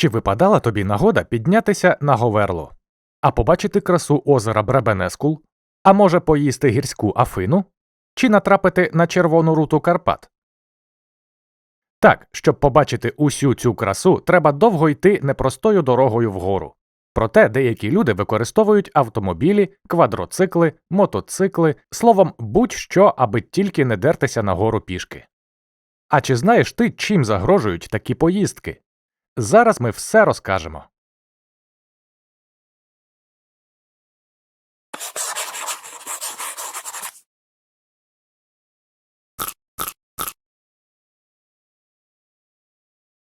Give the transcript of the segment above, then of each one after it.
Чи випадала тобі нагода піднятися на Говерло, а побачити красу озера Бребенескул, а може поїсти гірську афину, чи натрапити на червону руту Карпат? Так, щоб побачити усю цю красу, треба довго йти непростою дорогою вгору. Проте деякі люди використовують автомобілі, квадроцикли, мотоцикли, словом, будь-що, аби тільки не дертися на гору пішки. А чи знаєш ти, чим загрожують такі поїздки? Зараз ми все розкажемо.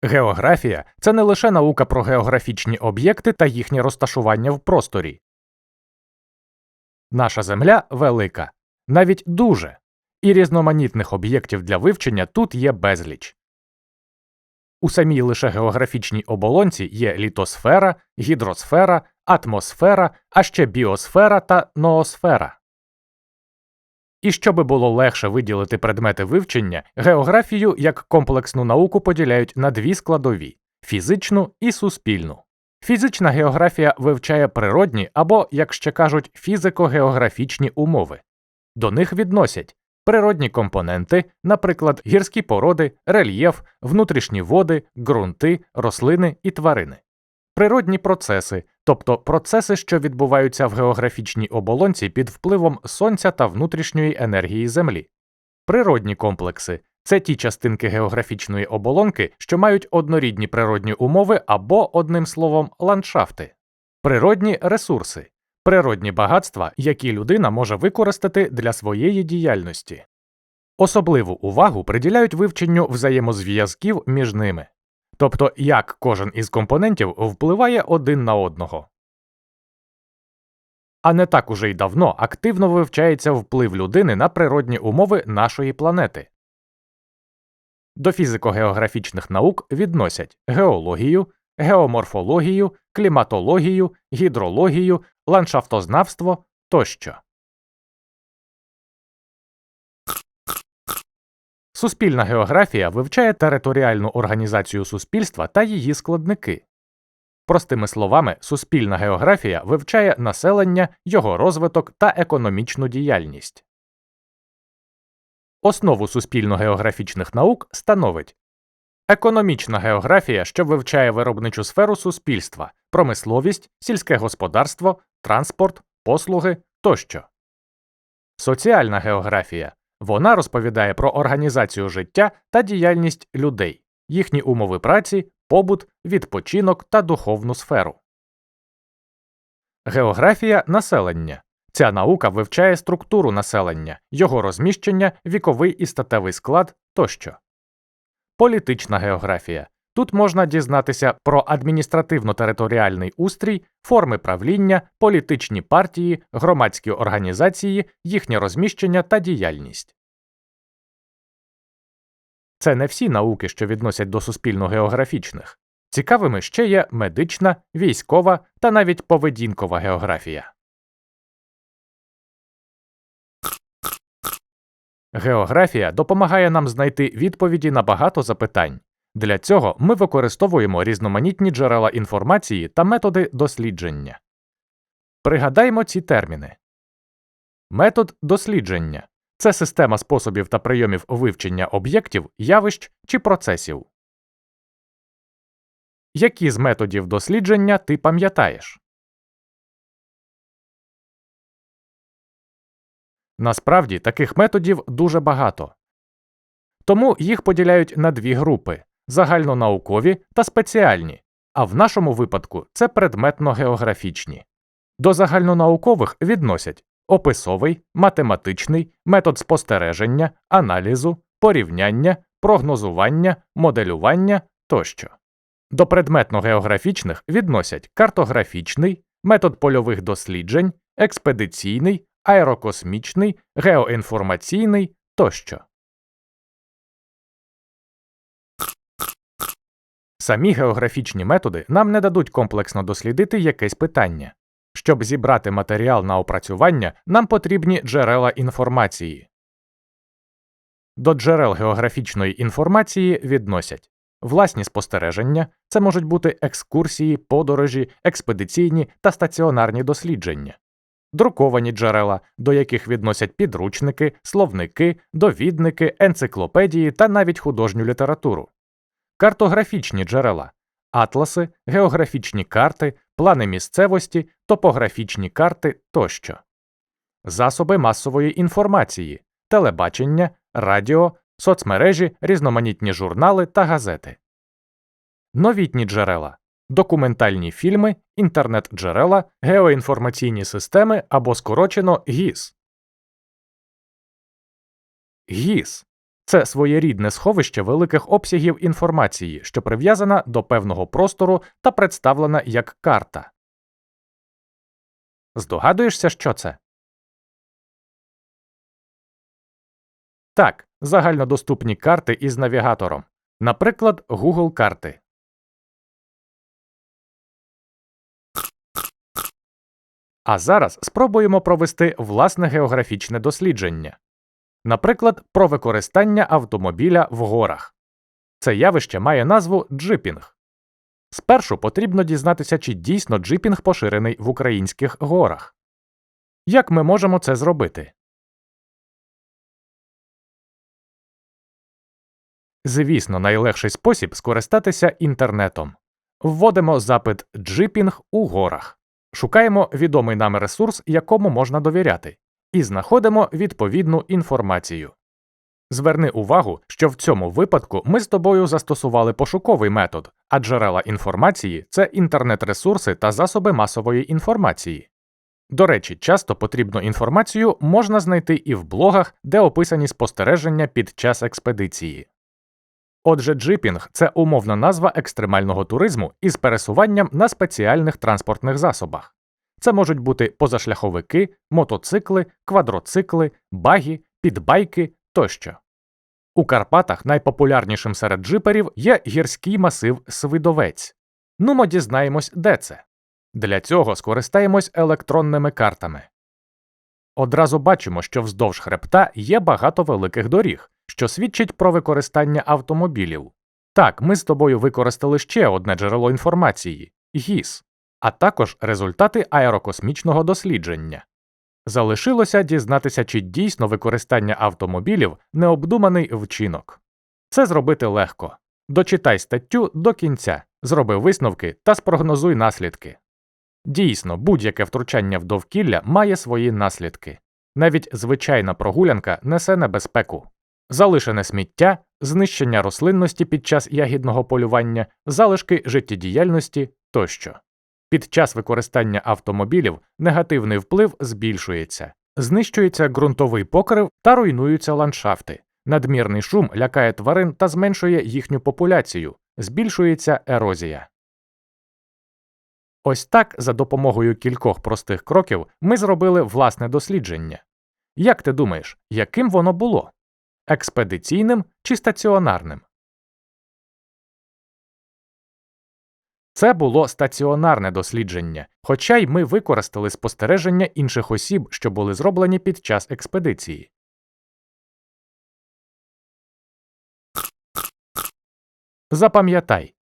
Географія це не лише наука про географічні об'єкти та їхнє розташування в просторі. Наша Земля велика, навіть дуже, і різноманітних об'єктів для вивчення тут є безліч. У самій лише географічній оболонці є літосфера, гідросфера, атмосфера, а ще біосфера та ноосфера. І щоби було легше виділити предмети вивчення, географію як комплексну науку поділяють на дві складові фізичну і суспільну. Фізична географія вивчає природні або, як ще кажуть, фізико-географічні умови. До них відносять природні компоненти, наприклад, гірські породи, рельєф, внутрішні води, ґрунти, рослини і тварини, природні процеси, тобто процеси, що відбуваються в географічній оболонці під впливом сонця та внутрішньої енергії Землі, природні комплекси це ті частинки географічної оболонки, що мають однорідні природні умови або, одним словом, ландшафти, природні ресурси природні багатства, які людина може використати для своєї діяльності. Особливу увагу приділяють вивченню взаємозв'язків між ними, тобто як кожен із компонентів впливає один на одного. А не так уже й давно активно вивчається вплив людини на природні умови нашої планети. До фізико-географічних наук відносять геологію, геоморфологію, кліматологію, гідрологію, ландшафтознавство тощо. Суспільна географія вивчає територіальну організацію суспільства та її складники. Простими словами, суспільна географія вивчає населення, його розвиток та економічну діяльність. Основу суспільно-географічних наук становить економічна географія, що вивчає виробничу сферу суспільства, промисловість, сільське господарство, транспорт, послуги тощо. Соціальна географія вона розповідає про організацію життя та діяльність людей, їхні умови праці, побут, відпочинок та духовну сферу. Географія населення Ця наука вивчає структуру населення, його розміщення, віковий і статевий склад тощо. Політична географія Тут можна дізнатися про адміністративно-територіальний устрій, форми правління, політичні партії, громадські організації, їхнє розміщення та діяльність. Це не всі науки, що відносять до суспільно-географічних. Цікавими ще є медична, військова та навіть поведінкова географія. Географія допомагає нам знайти відповіді на багато запитань. Для цього ми використовуємо різноманітні джерела інформації та методи дослідження. Пригадаймо ці терміни. Метод дослідження це система способів та прийомів вивчення об'єктів, явищ чи процесів. Які з методів дослідження ти пам'ятаєш? Насправді таких методів дуже багато. Тому їх поділяють на дві групи загальнонаукові та спеціальні, а в нашому випадку це предметно-географічні. До загальнонаукових відносять описовий, математичний, метод спостереження, аналізу, порівняння, прогнозування, моделювання тощо. До предметно-географічних відносять картографічний, метод польових досліджень, експедиційний, аерокосмічний, геоінформаційний тощо. Самі географічні методи нам не дадуть комплексно дослідити якесь питання. Щоб зібрати матеріал на опрацювання, нам потрібні джерела інформації. До джерел географічної інформації відносять Власні спостереження це можуть бути екскурсії, подорожі, експедиційні та стаціонарні дослідження, друковані джерела, до яких відносять підручники, словники, довідники, енциклопедії та навіть художню літературу, картографічні джерела, атласи, географічні карти, плани місцевості, топографічні карти тощо, засоби масової інформації, телебачення, радіо, соцмережі, різноманітні журнали та газети, новітні джерела, документальні фільми, інтернет-джерела, геоінформаційні системи або скорочено ГІС. ГІС це своєрідне сховище великих обсягів інформації, що прив'язана до певного простору та представлена як карта. Здогадуєшся, що це? Так, загальнодоступні карти із навігатором, наприклад, Google карти. А зараз спробуємо провести власне географічне дослідження, наприклад, про використання автомобіля в горах. Це явище має назву джипінг. Спершу потрібно дізнатися, чи дійсно джипінг поширений в українських горах. Як ми можемо це зробити? Звісно, найлегший спосіб скористатися інтернетом. Вводимо запит джипінг у горах, шукаємо відомий нам ресурс, якому можна довіряти, і знаходимо відповідну інформацію. Зверни увагу, що в цьому випадку ми з тобою застосували пошуковий метод, а джерела інформації це інтернет-ресурси та засоби масової інформації. До речі, часто потрібну інформацію можна знайти і в блогах, де описані спостереження під час експедиції. Отже, джипінг це умовна назва екстремального туризму із пересуванням на спеціальних транспортних засобах. Це можуть бути позашляховики, мотоцикли, квадроцикли, багі, підбайки тощо. У Карпатах найпопулярнішим серед джиперів є гірський масив Свидовець. Нумо дізнаємось, де це. Для цього скористаємось електронними картами. Одразу бачимо, що вздовж хребта є багато великих доріг, що свідчить про використання автомобілів. Так, ми з тобою використали ще одне джерело інформації ГІС, а також результати аерокосмічного дослідження. Залишилося дізнатися, чи дійсно використання автомобілів необдуманий вчинок. Це зробити легко. Дочитай статтю до кінця, зроби висновки та спрогнозуй наслідки. Дійсно, будь-яке втручання в довкілля має свої наслідки. Навіть звичайна прогулянка несе небезпеку залишене сміття, знищення рослинності під час ягідного полювання, залишки життєдіяльності тощо. Під час використання автомобілів негативний вплив збільшується, знищується ґрунтовий покрив та руйнуються ландшафти. Надмірний шум лякає тварин та зменшує їхню популяцію, збільшується ерозія. Ось так за допомогою кількох простих кроків ми зробили власне дослідження. Як ти думаєш, яким воно було? експедиційним чи стаціонарним. Це було стаціонарне дослідження, хоча й ми використали спостереження інших осіб, що були зроблені під час експедиції. Запам'ятай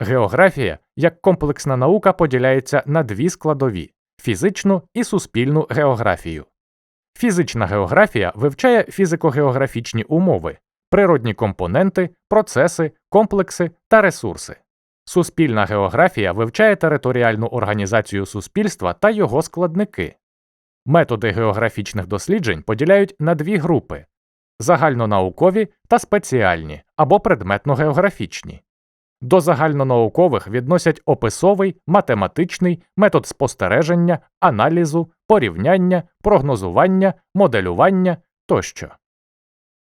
географія як комплексна наука поділяється на дві складові фізичну і суспільну географію. Фізична географія вивчає фізико-географічні умови, природні компоненти, процеси, комплекси та ресурси. Суспільна географія вивчає територіальну організацію суспільства та його складники. Методи географічних досліджень поділяють на дві групи загальнонаукові та спеціальні або предметно-географічні. До загальнонаукових відносять описовий, математичний, метод спостереження, аналізу, порівняння, прогнозування, моделювання тощо.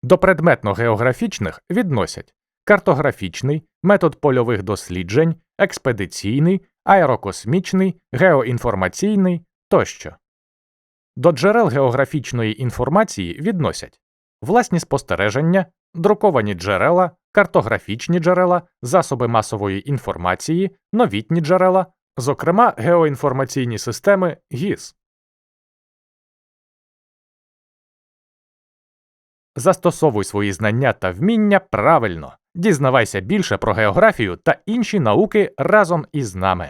До предметно-географічних відносять картографічний, метод польових досліджень, експедиційний, аерокосмічний, геоінформаційний тощо. До джерел географічної інформації відносять власні спостереження, друковані джерела, картографічні джерела, засоби масової інформації, новітні джерела, зокрема геоінформаційні системи ГІС. Застосовуй свої знання та вміння правильно, Дізнавайся більше про географію та інші науки разом із нами.